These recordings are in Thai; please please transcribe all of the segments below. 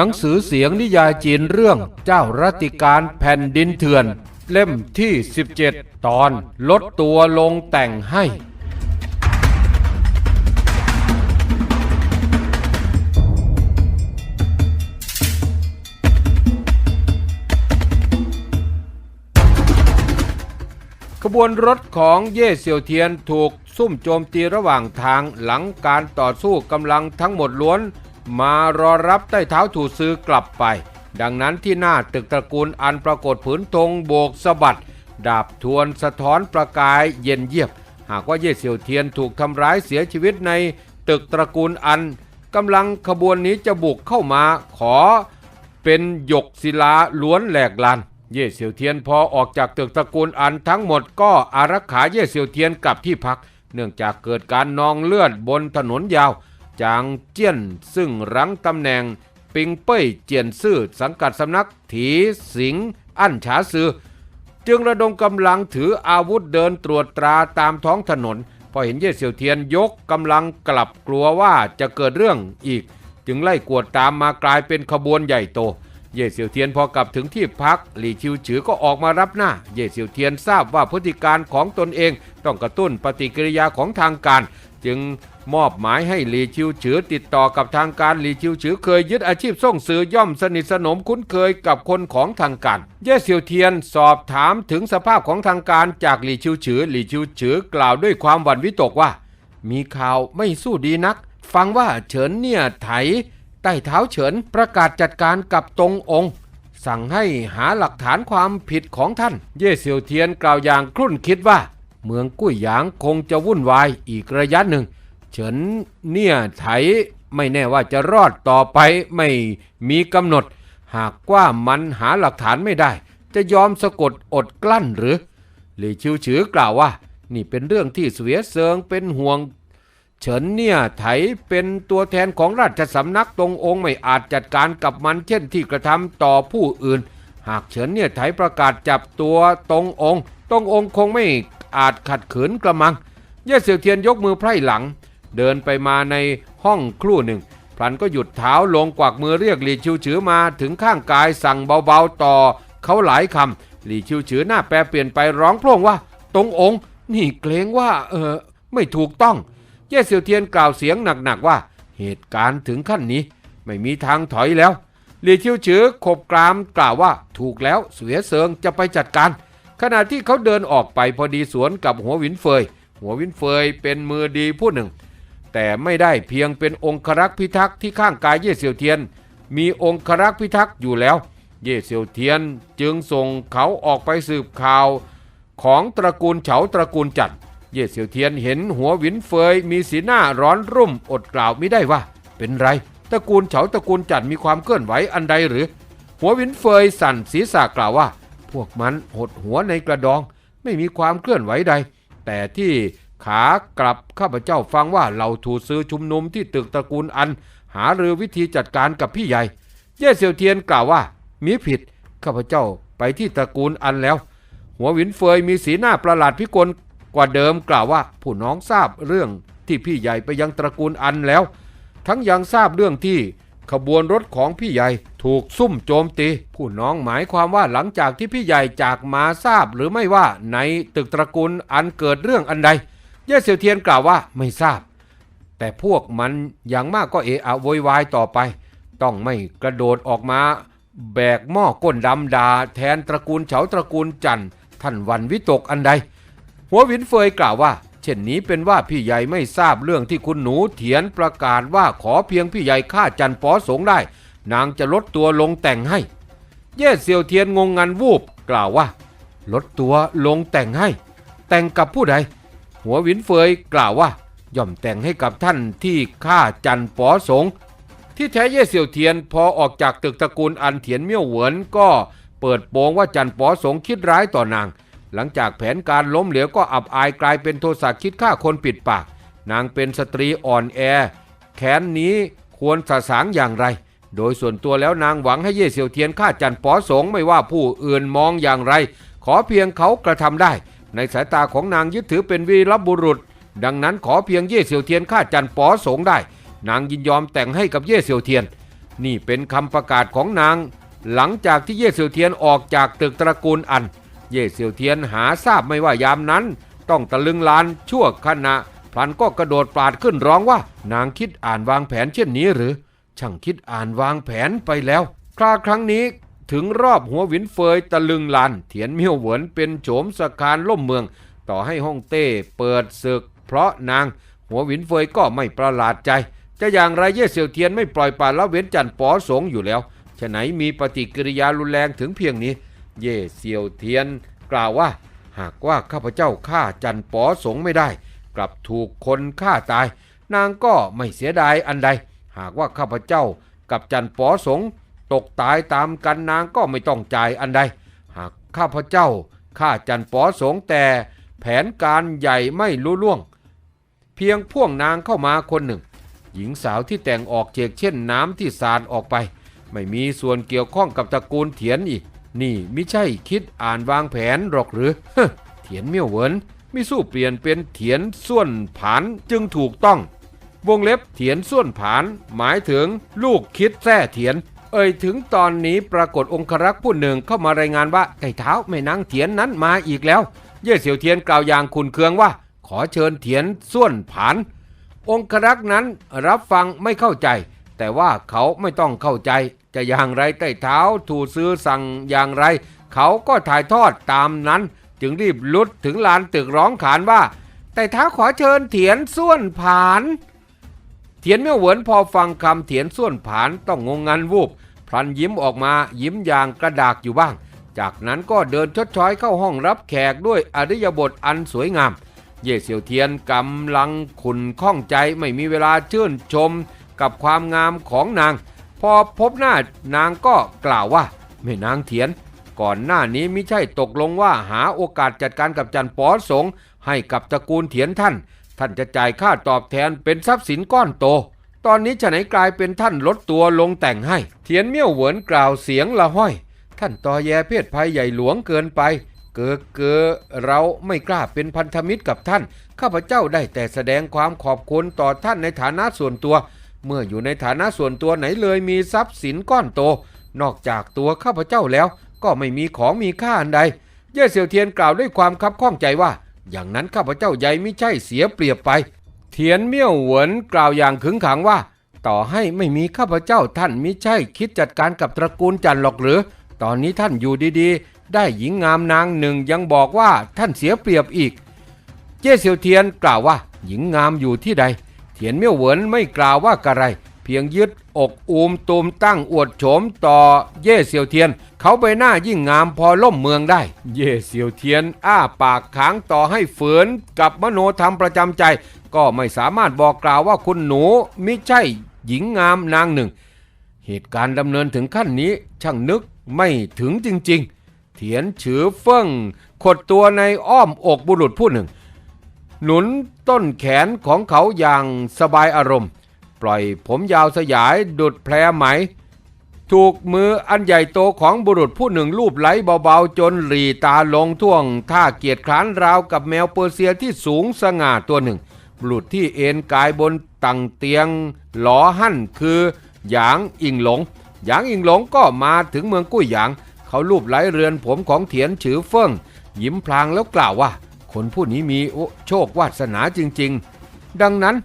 หนังสือเสียงนิยายจีนเรื่องเจ้ารัติการแผ่นดินเถื่อน เล่มที่ 17 ตอนลดตัวลงแต่งให้ ขบวนรถของเย่เซี่ยวเทียนถูกซุ่มโจมตีระหว่างทางหลังการต่อสู้กำลังทั้งหมดล้วน มารอรับใต้เท้าถูซื้อกลับไป ดังนั้นที่หน้าตึกตระกูลอันปรากฏผืนธงโบกสะบัด ดาบทวนสะท้อนประกายเย็นเยียบ หากว่าเย่เซี่ยวเทียนถูกทำร้ายเสียชีวิตในตึกตระกูลอันกำลังขบวนนี้จะบุกเข้ามาขอ เป็นหยกศิลาล้วนแหลกลานเย่เซี่ยวเทียนพอออกจากตึกตระกูลอันทั้งหมดก็อารักขาเย่เซี่ยวเทียนกลับที่พัก เนื่องจากเกิดการนองเลือดบนถนนยาว จางเจี้ยน ซึ่งรั้งตำแหน่ง ปิงเป้ยเจียนซื่อสังกัดสำนักถีสิงอั้นฉาซือ จึงระดมกำลังถืออาวุธเดินตรวจตราตามท้องถนน พอเห็นเย่เซี่ยวเทียนยกกำลังกลับกลัวว่าจะเกิดเรื่องอีก จึงไล่กวดตามมากลายเป็นขบวนใหญ่โต เย่เซี่ยวเทียนพอกลับถึงที่พัก หลี่ชิวฉือก็ออกมารับหน้า เย่เซี่ยวเทียนทราบว่าพฤติการของตนเองต้องกระตุ้นปฏิกิริยาของทางการ จึง มอบหมายให้หลีชิวฉือติดต่อกับทางการหลีชิวฉือเคยยึดอาชีพส่งสื่อย่อมสนิทสนมคุ้นเคยกับคนของทางการเย่เซียวเทียนสอบถามถึงสภาพของทางการจากหลีชิวฉือหลีชิวฉือกล่าวด้วยความหวั่นวิตกว่า มีข่าวไม่สู้ดีนัก ฟังว่าเฉินเนี่ยไถใต้เท้าเฉินประกาศจัดการกับตรงองค์สั่งให้หาหลักฐานความผิดของท่าน เย่เซียวเทียนกล่าวอย่างครุ่นคิดว่า เมืองกุ้ยหยางคงจะวุ่นวายอีกระยะหนึ่ง เฉินเนี่ยไถไม่แน่ว่าจะรอดต่อไปไม่มีกำหนด หากว่ามันหาหลักฐานไม่ได้ จะยอมสะกดอดกลั้นหรือหลี่ชิวฉือกล่าวว่า นี่เป็นเรื่องที่เสวียเซิงเป็นห่วง เฉินเนี่ยไถเป็นตัวแทนของราชสำนักตรงองค์ไม่อาจจัดการกับมันเช่นที่กระทำต่อผู้อื่น หากเฉินเนี่ยไถประกาศจับตัวตรงองค์ตรงองค์คงไม่อาจขัดขืนกระมัง เย่เสี่ยวเทียนยกมือไพร่หลัง เดินไปมาในห้องครู่หนึ่ง พลันก็หยุดเท้าลงกวักมือเรียกหลีชิวฉือมาถึงข้างกายสั่งเบาๆต่อเขาหลายคำหลีชิวฉือหน้าแปรเปลี่ยนไปร้องโพร่งว่า ตรงองค์ นี่เกรงว่าเออไม่ถูกต้อง เย่เสียวเทียนกล่าวเสียงหนักๆว่า เหตุการณ์ถึงขั้นนี้ ไม่มีทางถอยแล้วหลีชิวฉือขบกรามกล่าวว่าถูกแล้วเสวียเซิงจะไปจัดการ ขณะที่เขาเดินออกไปพอดีสวนกับหัววินเฟย หัววินเฟยเป็นมือดีผู้หนึ่ง แต่ไม่ได้เพียงเป็นองครักษ์พิทักษ์ที่ข้างกายเย่เซียวเทียน มีองครักษ์พิทักษ์อยู่แล้ว เย่เซียวเทียนจึงส่งเขาออกไปสืบข่าว ของตระกูลเฉาตระกูลจัด เย่เซียวเทียนเห็นหัวหวินเฟยมีสีหน้าร้อนรุ่มอดกล่าวไม่ได้ว่า เป็นไรตระกูลเฉาตระกูลจัดมีความเคลื่อนไหวอันใดหรือ หัววินเฟยสั่นศีรษะกล่าวว่า พวกมันหดหัวในกระดอง ไม่มีความเคลื่อนไหวใด แต่ที่ ขากลับข้าพเจ้าฟังว่าเหล่าถูซื้อชุมนุมที่ตึกตระกูลอัน หารือวิธีจัดการกับพี่ใหญ่ เย่เซียวเทียนกล่าวว่า มีผิดข้าพเจ้าไปที่ตระกูลอันแล้ว หัวหวินเฟยมีสีหน้าประหลาดพิกลกว่าเดิมกล่าวว่า ผู้น้องทราบเรื่องที่พี่ใหญ่ไปยังตระกูลอันแล้ว ทั้งยังทราบเรื่องที่ขบวนรถของพี่ใหญ่ถูกซุ่มโจมตี ผู้น้องหมายความว่าหลังจากที่พี่ใหญ่จากมาทราบหรือไม่ว่าในตึกตระกูลอันเกิดเรื่องอันใด เย่เซียวเทียนกล่าวว่าไม่ทราบ แต่พวกมันอย่างมากก็เอะอะโวยวายต่อไป ต้องไม่กระโดดออกมา แบกหม้อก้นดำดาแทนตระกูลเฉาตระกูลจันท่านวันวิตกอันใด หัววินเฟยกล่าวว่า เช่นนี้เป็นว่าพี่ใหญ่ไม่ทราบเรื่องที่คุณหนูเถียนประกาศว่าขอเพียงพี่ใหญ่ฆ่าจันปอสงได้ นางจะลดตัวลงแต่งให้ เย่เซียวเทียนงงงันวูบกล่าวว่า ลดตัวลงแต่งให้ แต่งกับผู้ใด หัววินเฟยกล่าวว่า ย่อมแต่งให้กับท่านที่ฆ่าจันป๋อสง ที่แท้เย่เซี่ยวเทียนพอออกจากตึกตระกูลอันเถียนเมี่ยวเหวินก็เปิดโปงว่าจันป๋อสงคิดร้ายต่อนาง หลังจากแผนการล้มเหลวก็อับอายกลายเป็นโทสะคิดฆ่าคนปิดปาก นางเป็นสตรีอ่อนแอ แค้นนี้ควรสะสางอย่างไร โดยส่วนตัวแล้วนางหวังให้เย่เซี่ยวเทียนฆ่าจันป๋อสงไม่ว่าผู้อื่นมองอย่างไร ขอเพียงเขากระทำได้ ในสายตาของนางยึดถือเป็นวีรบุรุษ ดังนั้นขอเพียงเย่เซียวเทียนฆ่าจันป๋อสงได้ นางยินยอมแต่งให้กับเย่เซียวเทียน นี่เป็นคำประกาศของนาง หลังจากที่เย่เซียวเทียนออกจากตึกตระกูลอัน เย่เซียวเทียนหาทราบไม่ว่ายามนั้น ต้องตะลึงลานชั่วขณะพลันก็กระโดดปาดขึ้นร้องว่า นางคิดอ่านวางแผนเช่นนี้หรือ ช่างคิดอ่านวางแผนไปแล้ว คราครั้งนี้ ถึงรอบหัวหวินเฟยตะลึงลานเถียนเมี่ยวเหวินเป็นโฉมสการล่มเมือง ต่อให้ฮ่องเต้เปิดศึก เพราะนาง หัวหวินเฟยก็ไม่ประหลาดใจ จะอย่างไรเย่เซียวเทียนไม่ปล่อยปละละเว้นจันป๋อสงอยู่แล้วฉะไหนมีปฏิกิริยารุนแรงถึงเพียงนี้ เย่เซียวเทียน กล่าวว่า หากว่าข้าพเจ้าฆ่าจันป๋อสงไม่ได้ กลับถูกคนฆ่าตาย นางก็ไม่เสียดายอันใด หากว่าข้าพเจ้ากับจันป๋อสง ตกตายตามกันนางก็ไม่ต้องจ่ายอันใด หากข้าพเจ้าฆ่าจันป๋อสงแต่แผนการใหญ่ไม่รู้ล่วง เพียงพ่วงนางเข้ามาคนหนึ่ง หญิงสาวที่แต่งออกเจกเช่นน้ำที่สาดออกไป ไม่มีส่วนเกี่ยวข้องกับตระกูลเถียนอีก นี่ไม่ใช่คิดอ่านวางแผนหรอกหรือเถียนเมี่ยวเวินมิสู้เปลี่ยนเป็นเถียนส่วนผานจึงถูกต้อง วงเล็บเถียนส่วนผาน หมายถึงลูกคิดแท้เถียน เอ่ยถึงตอนนี้ปรากฏองครักษ์ผู้หนึ่งเข้ามารายงานว่าไก่เท้าแม่นางเถียนนั้นมาอีกแล้ว เย่เสี่ยวเทียนกล่าวอย่างขุนเคืองว่า ขอเชิญเถียนส่วนผาน องครักษ์นั้นรับฟังไม่เข้าใจ แต่ว่าเขาไม่ต้องเข้าใจ จะอย่างไรใต้เท้าถูซื้อสั่งอย่างไร เขาก็ถ่ายทอดตามนั้น จึงรีบลุดถึงลานตึกร้องขานว่าใต้เท้าขอเชิญเถียนส่วนผาน เถียนเมี่ยวเหวินพอฟังคำเถียนส่วนผานต้องงงงันวูบ พลันยิ้มออกมายิ้มอย่างกระดากอยู่บ้าง จากนั้นก็เดินชดช้อยเข้าห้องรับแขกด้วยอริยบทอันสวยงาม เย่เสี่ยวเทียนกำลังขุนข้องใจไม่มีเวลาชื่นชมกับความงามของนาง พอพบหน้านางก็กล่าวว่าแม่นางเถียน ก่อนหน้านี้มิใช่ตกลงว่าหาโอกาสจัดการกับจันป๋อสงให้กับตระกูลเถียนท่าน ท่านจะจ่ายค่าตอบแทนเป็นทรัพย์สินก้อนโต ตอนนี้จะไหนกลายเป็นท่านลดตัวลงแต่งให้ เทียนเมี่ยวเหวินกล่าวเสียงละห้อย ท่านตอแยเพศภัยใหญ่หลวงเกินไป เกอเกอเราไม่กล้าเป็นพันธมิตรกับท่าน ข้าพเจ้าได้แต่แสดงความขอบคุณต่อท่านในฐานะส่วนตัว เมื่ออยู่ในฐานะส่วนตัวไหนเลยมีทรัพย์สินก้อนโต นอกจากตัวข้าพเจ้าแล้ว ก็ไม่มีของมีค่าอันใด เย่เสี่ยวเทียนกล่าวด้วยความคับข้องใจว่า อย่างนั้นข้าพเจ้าใหญ่ไม่ใช่เสียเปรียบไป เทียนเมี่ยวหวนกล่าวอย่างขึงขังว่า ต่อให้ไม่มีข้าพเจ้าท่านมิใช่คิดจัดการกับตระกูลจันหรอกหรือ ตอนนี้ท่านอยู่ดีๆ ได้หญิงงามนางหนึ่งยังบอกว่าท่านเสียเปรียบอีก เจ้เซียวเทียนกล่าวว่าหญิงงามอยู่ที่ใด เทียนเมี่ยวหวนไม่กล่าวว่ากระไร พียงยึดอกอูมตูมตั้งอวดโฉมต่อเย่เซียวเทียน เขาไปหน้ายิ่งงามพอล่มเมืองได้ เย่เซียวเทียน อ้าปากค้างต่อให้ฝืนกับมโนธรรมประจำใจ ก็ไม่สามารถบอกกล่าวว่าคุณหนูมิใช่หญิงงามนางหนึ่ง เหตุการณ์ดำเนินถึงขั้นนี้ช่างนึกไม่ถึงจริง ๆ เถียนฉือเฟิ่งขดตัวในอ้อมอกบุรุษผู้หนึ่ง หนุนต้นแขนของเขาอย่างสบายอารมณ์ ปล่อยผมยาวสยายดุดแพรไหม ถูกมืออันใหญ่โตของบุรุษผู้หนึ่งลูบไหลเบาๆ จนหลีตาลงท่วง ท่าเกียจคร้านราวกับแมวเปอร์เซียที่สูงสง่าตัวหนึ่ง บุรุษที่เอนกายบนตังเตียง หลอหั่นคือหยางอิงหลงหยางอิงหลงก็มาถึงเมืองกุ้ยหยาง เขาลูบไหลเรือนผมของเถียนฉือเฟิ่งยิ้มพลางแล้วกล่าวว่า คนผู้นี้มีโโชควาสนาจริง ๆ ดังนั้น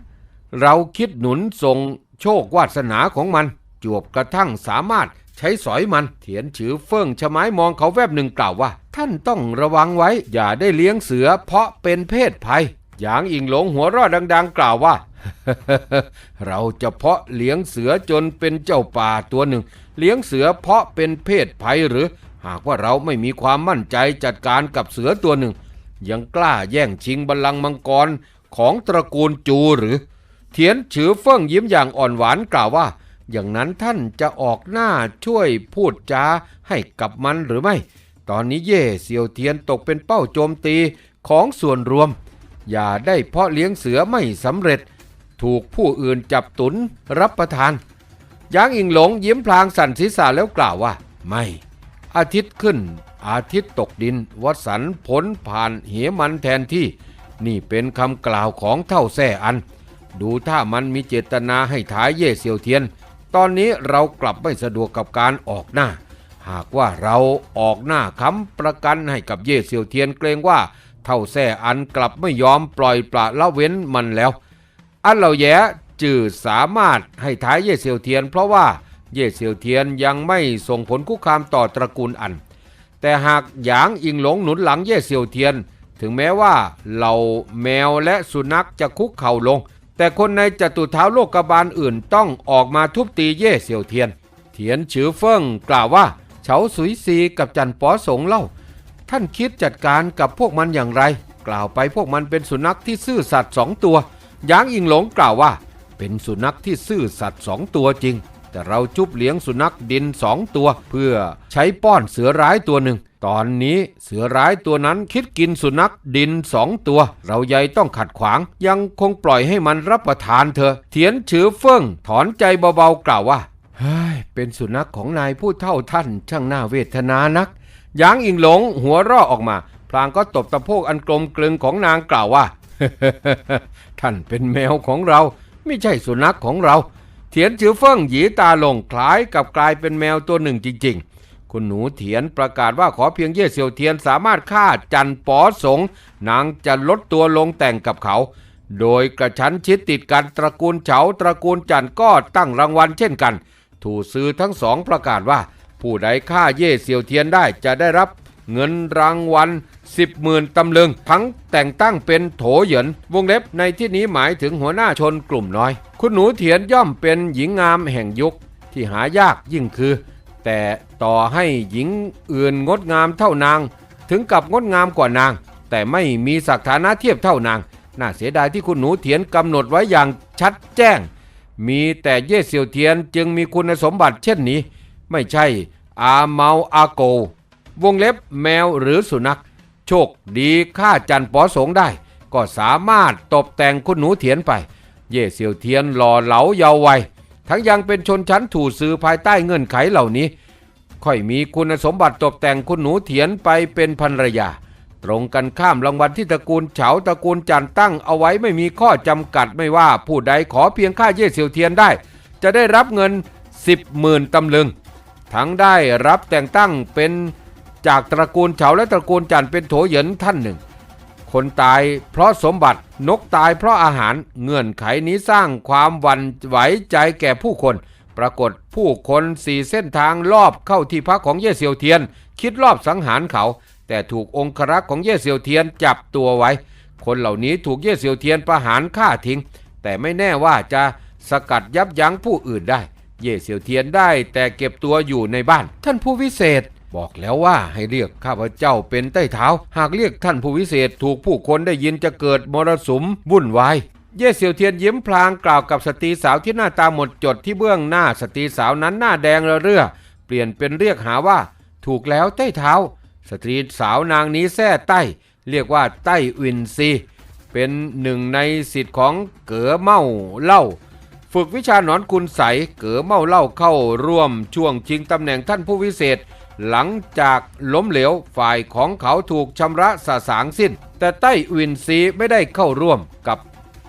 เราคิดหนุนส่งโชควาสนาของมัน จวบกระทั่งสามารถใช้สอยมัน เถียนฉือเฟิ่งชะไม้มองเขาแวบหนึ่งกล่าวว่า ท่านต้องระวังไว้ อย่าได้เลี้ยงเสือเพราะเป็นเพศภัยหยางอิงหลงหัวรอดดัง ๆ กล่าวว่า เราจะเพาะเลี้ยงเสือจนเป็นเจ้าป่าตัวหนึ่ง เลี้ยงเสือเพาะเป็นเพศภัยหรือ หากว่าเราไม่มีความมั่นใจจัดการกับเสือตัวหนึ่ง ยังกล้าแย่งชิงบัลลังก์มังกรของตระกูลจูหรือ เทียนฉือเฟิ่งยิ้มอย่างอ่อนหวานกล่าวว่า อย่างนั้นท่านจะออกหน้าช่วยพูดจาให้กับมันหรือไม่ ตอนนี้เย่เซียวเทียนตกเป็นเป้าโจมตีของส่วนรวม อย่าได้เพาะเลี้ยงเสือไม่สำเร็จ ถูกผู้อื่นจับตุนรับประทาน ยางอิงหลงยิ้มพลางสั่นศีรษะแล้วกล่าวว่า ไม่ อาทิตย์ขึ้น อาทิตย์ตกดินวสันผลผ่านเหมันแทนที่ นี่เป็นคำกล่าวของเท่าแซ่อัน ดูถ้ามันมีเจตนาให้ท้ายเย่เซียวเทียน ตอนนี้เรากลับไม่สะดวกกับการออกหน้า หากว่าเราออกหน้าค้ำประกันให้กับเย่เซียวเทียนเกรงว่า เท่าแซ่อันกลับไม่ยอมปล่อยปละละเว้นมันแล้ว อันเหล่าแย่จือสามารถให้ท้ายเย่เซียวเทียน เพราะว่าเย่เซียวเทียนยังไม่ส่งผลคุกคามต่อตระกูลอัน แต่หากหยางอิงหลงหนุนหลังเย่เซียวเทียน ถึงแม้ว่าเหล่าแมวและสุนัขจะคุกเข่าลง แต่คนในจตุเท้าโลกบาลอื่นต้องออกมาทุบตีเย่เซียวเทียน เทียนฉือเฟิ่งกล่าวว่าเฉาสุยซีกับจันป๋อสงเล่า ท่านคิดจัดการกับพวกมันอย่างไร กล่าวไปพวกมันเป็นสุนัขที่ซื่อสัตย์สองตัว ยางอิงหลงกล่าวว่า เป็นสุนัขที่ซื่อสัตย์สองตัวจริง แต่เราจุบเลี้ยงสุนัขดินสองตัว เพื่อใช้ป้อนเสือร้ายตัวหนึ่ง ตอนนี้เสือร้ายตัวนั้นคิดกินสุนัขดินสองตัว เราใหญ่ต้องขัดขวาง ยังคงปล่อยให้มันรับประทานเถอเถียนฉือเฟิ่งถอนใจเบาๆกล่าวว่าเฮ้ยเป็นสุนัขของนายผู้เท่าท่านช่างน่าเวทนานักยางอิงหลงหัวราะออกมาพลางก็ตบตะโพกอันกลมกลึงของนางกล่าวว่าท่านเป็นแมวของเรา ไม่ใช่สุนัขของเรา เถียนจือเฟิ่งหยีตาลงคล้ายกับกลายเป็นแมวตัวหนึ่งจริง ๆ คุณหนูเถียนประกาศว่าขอเพียงเย่เซียวเทียนสามารถฆ่าจันป๋อสงนางจะลดตัวลงแต่งกับเขา โดยกระชั้นชิดติดกันตระกูลเฉาตระกูลจันก็ตั้งรางวัลเช่นกัน ถูซื้อทั้งสองประกาศว่า ผู้ใดฆ่าเย่เซียวเทียนได้จะได้รับเงินรางวัล สิบหมื่นตำลึง ทั้งแต่งตั้งเป็นโถเหยินวงเล็บในที่นี้หมายถึงหัวหน้าชนกลุ่มน้อย คุณหนูเถียนย่อมเป็นหญิงงามแห่งยุคที่หายากยิ่งคือ แต่ต่อให้หญิงอื่นงดงามเท่านาง ถึงกับงดงามกว่านาง แต่ไม่มีศักฐานะเทียบเท่านาง น่าเสียดายที่คุณหนูเถียนกำหนดไว้อย่างชัดแจ้ง มีแต่เย่เซียวเทียนจึงมีคุณสมบัติเช่นนี้ ไม่ใช่อาเมาอาโก วงเล็บแมวหรือสุนัข โชคดีฆ่าจันปอสงได้ ก็สามารถตบแต่งคุณหนูเถียนไป เย่เซียวเทียนหล่อเหลาเยาว์วัยทั้งยังเป็นชนชั้นถูซื้อภายใต้เงื่อนไขเหล่านี้ ค่อยมีคุณสมบัติตกแต่งคุณหนูเถียนไปเป็นภรรยา ตรงกันข้ามรางวัลที่ตระกูลเฉาตระกูลจันตั้งเอาไว้ไม่มีข้อจำกัดไม่ว่าผู้ใดขอเพียงค่าเย่เซียวเทียนได้ จะได้รับเงิน 10หมื่นตำลึง ทั้งได้รับแต่งตั้งเป็น จากตระกูลเฉาและตระกูลจันเป็นโถเหยินท่านหนึ่ง คนตายเพราะสมบัตินกตายเพราะอาหารเงื่อนไขนี้สร้างความหวั่นไหวใจแก่ผู้คน ปรากฏผู้คนสี่เส้นทางลอบเข้าที่พักของเย่เซียวเทียน คิดลอบสังหารเขา แต่ถูกองครักษ์ของเย่เซียวเทียนจับตัวไว้ คนเหล่านี้ถูกเย่เซียวเทียนประหารฆ่าทิ้ง แต่ไม่แน่ว่าจะสกัดยับยั้งผู้อื่นได้ เย่เซียวเทียนได้แต่เก็บตัวอยู่ในบ้าน ท่านผู้วิเศษ บอกแล้วว่าให้เรียกข้าพเจ้าเป็นใต้เท้า หากเรียกท่านผู้วิเศษถูกผู้คนได้ยินจะเกิดมรสุมวุ่นวายเย่เซียวเทียนยิ้มพลางกล่าวกับสตรีสาวที่หน้าตาหมดจดที่เบื้องหน้าสตรีสาวนั้นหน้าแดงระเรื่อ เปลี่ยนเป็นเรียกหาว่า ถูกแล้วใต้เท้า สตรีสาวนางนี้แท้ใต้ เรียกว่าใต้วินซีเป็นหนึ่งในสิทธิ์ของเก๋อเมาเล่า ฝึกวิชาหนอนคุณใสเก๋อเมาเล่าเข้าร่วมช่วงชิงตำแหน่งท่านผู้วิเศษ หลังจากล้มเหลวฝ่ายของเขาถูกชำระสาสางสิ้น แต่ใต้วินซีไม่ได้เข้าร่วมกับ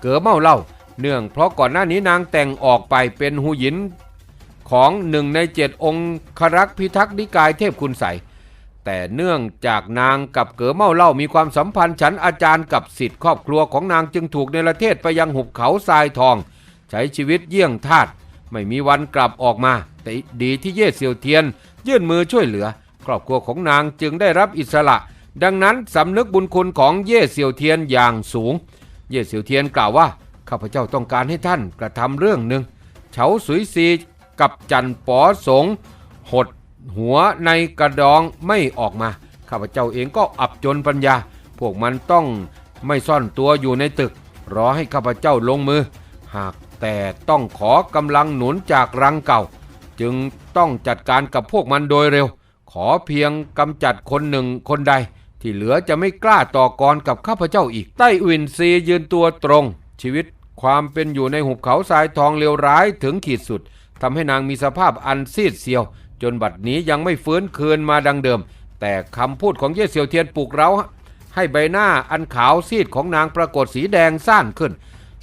เก๋อเมาเล่า เนื่องเพราะก่อนหน้านี้นางแต่งออกไปเป็นหูหยิน ของหนึ่งในเจ็ดองค์ครักพิทักษ์นิกายเทพคุณใสแต่เนื่องจากนางกับเก๋อเมาเล่ามีความสัมพันธ์ฉันอาจารย์กับสิทธิ์ครอบครัวของนางจึงถูกในประเทศไปยังหุบเขาทรายทอง ใช้ชีวิตเยี่ยงทาสไม่มีวันกลับออกมา แต่ดีที่เย่เซียวเทียน ยื่นมือช่วยเหลือ ครอบครัวของนางจึงได้รับอิสระ ดังนั้นสำนึกบุญคุณของเย่เซียวเทียนอย่างสูง เย่เซียวเทียนกล่าวว่าข้าพเจ้าต้องการให้ท่านกระทำเรื่องหนึ่งเฉาสุยซีกับจันป๋อสงหดหัวในกระดองไม่ออกมาข้าพเจ้าเองก็อับจนปัญญา พวกมันต้องไม่ซ่อนตัวอยู่ในตึก รอให้ข้าพเจ้าลงมือ หากแต่ต้องขอกำลังหนุนจากรังเก่า จึงต้องจัดการกับพวกมันโดยเร็ว ขอเพียงกำจัดคนหนึ่งคนใด ที่เหลือจะไม่กล้าต่อกรกับข้าพเจ้าอีก ใต้วินซียืนตัวตรง ชีวิตความเป็นอยู่ในหุบเขาทรายทองเลวร้ายถึงขีดสุดทำให้นางมีสภาพอันซีดเซียว จนบัดนี้ยังไม่ฟื้นคืนมาดังเดิม แต่คำพูดของเย่เซียวเทียนปลุกเราให้ใบหน้าอันขาวซีดของนางปรากฏสีแดงซ่านขึ้น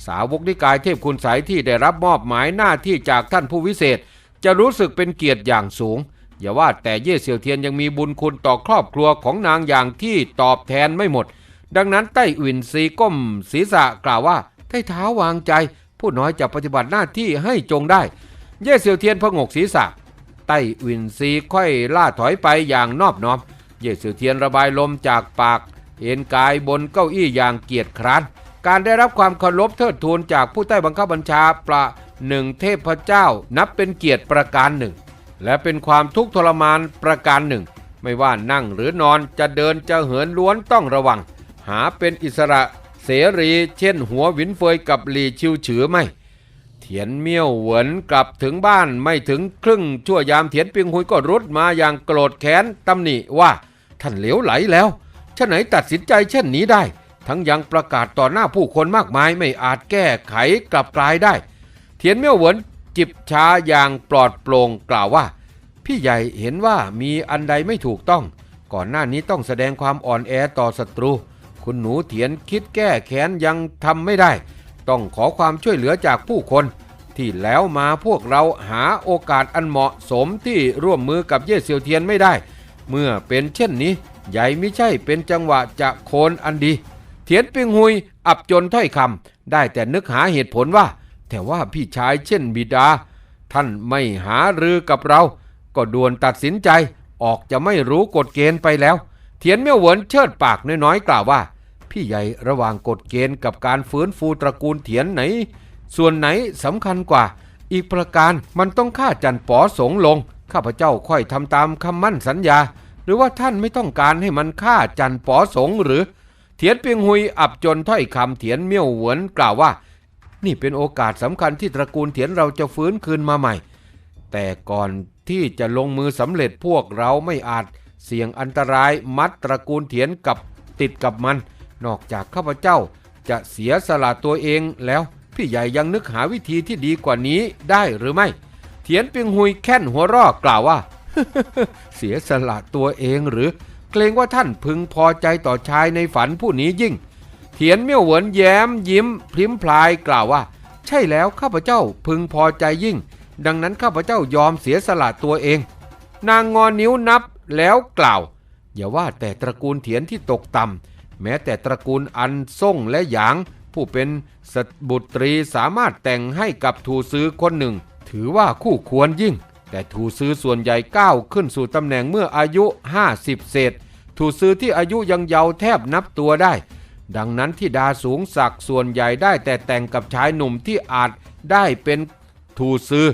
สาวกนิกายเทพคุณใสยที่ได้รับมอบหมายหน้าที่จากท่านผู้วิเศษ จะรู้สึกเป็นเกียรติอย่างสูง อย่าว่าแต่เย่เซียวเทียนยังมีบุญคุณต่อครอบครัวของนางอย่างที่ตอบแทนไม่หมด ดังนั้นไต้หวินซีก้มศีรษะกล่าวว่าไต้เท้าวางใจ ผู้น้อยจะปฏิบัติหน้าที่ให้จงได้ เย่เซียวเทียนพงกศีรษะไต้หวินซีค่อยล่าถอยไปอย่างนอบน้อม เย่เซียวเทียนระบายลมจากปาก เอ็นกายบนเก้าอี้อย่างเกียจคร้านการได้รับความเคารพเทิดทูนจากผู้ใต้บังคับบัญชาประ หนึ่งเทพเจ้านับเป็นเกียรติประการหนึ่ง และเป็นความทุกข์ทรมานประการหนึ่ง ไม่ว่านั่งหรือนอนจะเดินจะเหินล้วนต้องระวัง หาเป็นอิสระเสรีเช่นหัววินเฟยกับหลีชิวฉือไม่ เถียนเมี่ยวเหวินกลับถึงบ้านไม่ถึงครึ่งชั่วยามเถียนปิงหุยก็รุดมาอย่างโกรธแค้นตำหนิว่าท่านเหลวไหลแล้วฉะไหนตัดสินใจเช่นนี้ได้ ทั้งยังประกาศต่อหน้าผู้คนมากมายไม่อาจแก้ไขกลับกลายได้ เทียนเมี่ยวเหวินจิบชาอย่างปลอดโปร่งกล่าวว่า พี่ใหญ่เห็นว่ามีอันใดไม่ถูกต้อง ก่อนหน้านี้ต้องแสดงความอ่อนแอต่อศัตรู คุณหนูเถียนคิดแก้แค้นยังทำไม่ได้ ต้องขอความช่วยเหลือจากผู้คน ที่แล้วมาพวกเราหาโอกาสอันเหมาะสมที่ร่วมมือกับเย่เซียวเทียนไม่ได้ เมื่อเป็นเช่นนี้ใหญ่ไม่ใช่เป็นจังหวะจะโคนอันดีเถียนปิงหุยอับจนถ้อยคำได้แต่นึกหาเหตุผลว่า แต่ว่าพี่ชายเช่นบิดา ท่านไม่หารือกับเรา ก็ด่วนตัดสินใจออกจะไม่รู้กฎเกณฑ์ไปแล้ว เทียนเมี่ยวเหวินเชิดปากน้อยๆ กล่าวว่า พี่ใหญ่ระหว่างกฎเกณฑ์กับการฟื้นฟูตระกูลเถียนไหน ส่วนไหนสำคัญกว่า อีกประการมันต้องฆ่าจันป๋อสงลง ข้าพเจ้าค่อยทำตามคำมั่นสัญญา หรือว่าท่านไม่ต้องการให้มันฆ่าจันป๋อสงหรือ เถียนเปียงหุยอับจนถ้อยคำเถียนเมี่ยวเหวินกล่าวว่า นี่เป็นโอกาสสำคัญที่ตระกูลเถียนเราจะฟื้นคืนมาใหม่ แต่ก่อนที่จะลงมือสำเร็จพวกเราไม่อาจเสี่ยงอันตรายมัดตระกูลเถียนกับติดกับมัน นอกจากข้าพเจ้าจะเสียสละตัวเองแล้วพี่ใหญ่ยังนึกหาวิธีที่ดีกว่านี้ได้หรือไม่ เถียนปิงหุยแค่นหัวรอกล่าวว่า เสียสละตัวเองหรือ เกรงว่าท่านพึงพอใจต่อชายในฝันผู้นี้ยิ่ง เถียนเมี่ยวเหวินแย้มยิ้มพริ้มพลายกล่าวว่า ใช่แล้วข้าพเจ้าพึงพอใจยิ่ง ดังนั้นข้าพเจ้ายอมเสียสละตัวเอง นางงอนิ้วนับแล้วกล่าว อย่าว่าแต่ตระกูลเถียนที่ตกต่ำแม้แต่ตระกูลอันซ่งและหยาง ผู้เป็นสบุตรีสามารถแต่งให้กับทูซื้อคนหนึ่ง ถือว่าคู่ควรยิ่ง แต่ทูซื้อส่วนใหญ่ก้าวขึ้นสู่ตำแหน่งเมื่ออายุ 50 เศษ ทูซื้อที่อายุยังเยาว์แทบนับตัวได้ ดังนั้นที่ดาสูงศักดิ์ส่วนใหญ่ได้แต่แต่งกับชายหนุ่มที่อาจได้เป็นทูซื้อ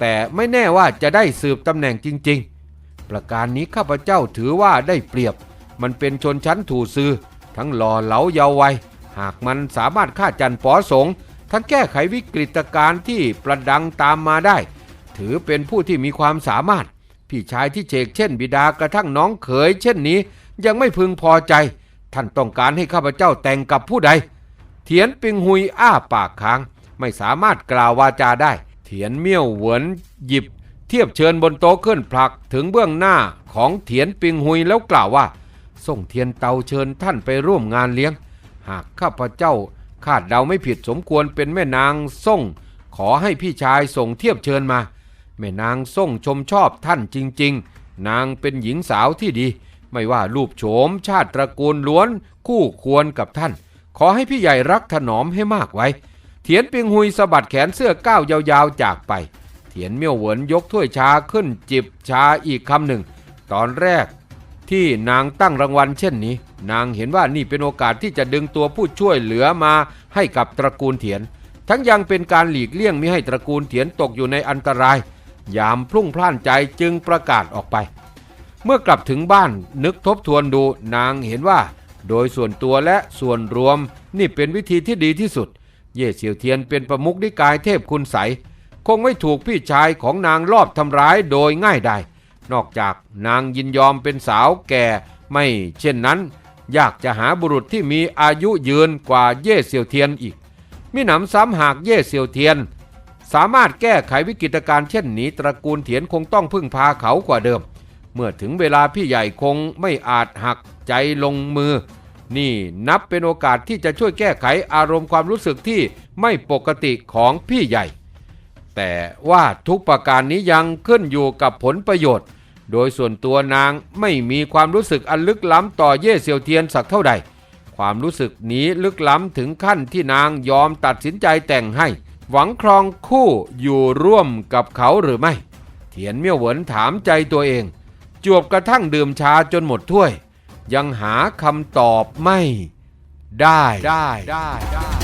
แต่ไม่แน่ว่าจะได้สืบตำแหน่งจริง ๆ ประการนี้ข้าพเจ้าถือว่าได้เปรียบ มันเป็นชนชั้นถูซื้อทั้งหล่อเหลาเยาว์วัยหากมันสามารถฆ่าจันป๋อสง ทั้งแก้ไขวิกฤตการณ์ที่ประดังตามมาได้ ถือเป็นผู้ที่มีความสามารถ พี่ชายที่เชกเช่นบิดากระทั่งน้องเขยเช่นนี้ยังไม่พึงพอใจ ท่านต้องการให้ข้าพเจ้าแต่งกับผู้ใด เถียนปิงหุยอ้าปากค้าง ไม่สามารถกล่าววาจาได้ เถียนเมี่ยวเหวินหยิบ เทียบเชิญบนโต๊ะขึ้นผลักถึงเบื้องหน้าของเถียนปิงหุยแล้วกล่าวว่า ส่งเทียนเตาเชิญท่านไปร่วมงานเลี้ยง หากข้าพเจ้าคาดเดาไม่ผิดสมควรเป็นแม่นางส่ง ขอให้พี่ชายส่งเทียบเชิญมา แม่นางส่งชมชอบท่านจริง ๆ นางเป็นหญิงสาวที่ดี ไม่ว่ารูปโฉมชาติตระกูลล้วน คู่ควรกับท่าน ขอให้พี่ใหญ่รักถนอมให้มากไว้ เถียนปิงหุยสะบัดแขนเสื้อก้าวยาวๆจากไป เถียนเมี่ยวเหวินยกถ้วยชาขึ้นจิบชาอีกคำหนึ่ง ตอนแรกที่นางตั้งรางวัลเช่นนี้ นางเห็นว่านี่เป็นโอกาสที่จะดึงตัวผู้ช่วยเหลือมาให้กับตระกูลเถียน ทั้งยังเป็นการหลีกเลี่ยงไม่ให้ตระกูลเถียนตกอยู่ในอันตราย ยามพรุ่งพล่านใจจึงประกาศออกไป เมื่อกลับถึงบ้านนึกทบทวนดูนางเห็นว่า โดยส่วนตัวและส่วนรวมนี่เป็นวิธีที่ดีที่สุด เย่เสี่ยวเทียนเป็นประมุขนิกายเทพคุณใส คงไม่ถูกพี่ชายของนางลอบทำร้ายโดยง่ายไดายนอกจากนางยินยอมเป็นสาวแก่ ไม่เช่นนั้น ยากจะหาบุรุษที่มีอายุยืนกว่าเย่เสี่ยวเทียนอีกมิหนำซ้ำหากเย่เสี่ยวเทียน สามารถแก้ไขวิกฤตการณ์เช่นนี้ตระกูลเถียนคงต้องพึ่งพาเขากว่าเดิม เมื่อถึงเวลาพี่ใหญ่คงไม่อาจหักใจลงมือ นี่นับเป็นโอกาสที่จะช่วยแก้ไขอารมณ์ความรู้สึกที่ไม่ปกติของพี่ใหญ่ แต่ว่าทุกประการนี้ยังขึ้นอยู่กับผลประโยชน์ โดยส่วนตัวนางไม่มีความรู้สึกอันลึกล้ำต่อเย่เซียวเทียนสักเท่าใด ความรู้สึกนี้ลึกล้ำถึงขั้นที่นางยอมตัดสินใจแต่งให้ หวังครองคู่อยู่ร่วมกับเขาหรือไม่ เทียนเมี่ยวเหวินถามใจตัวเอง จวบกระทั่งดื่มชาจนหมดถ้วย ยังหาคำตอบไม่ได้ได้ได้ได้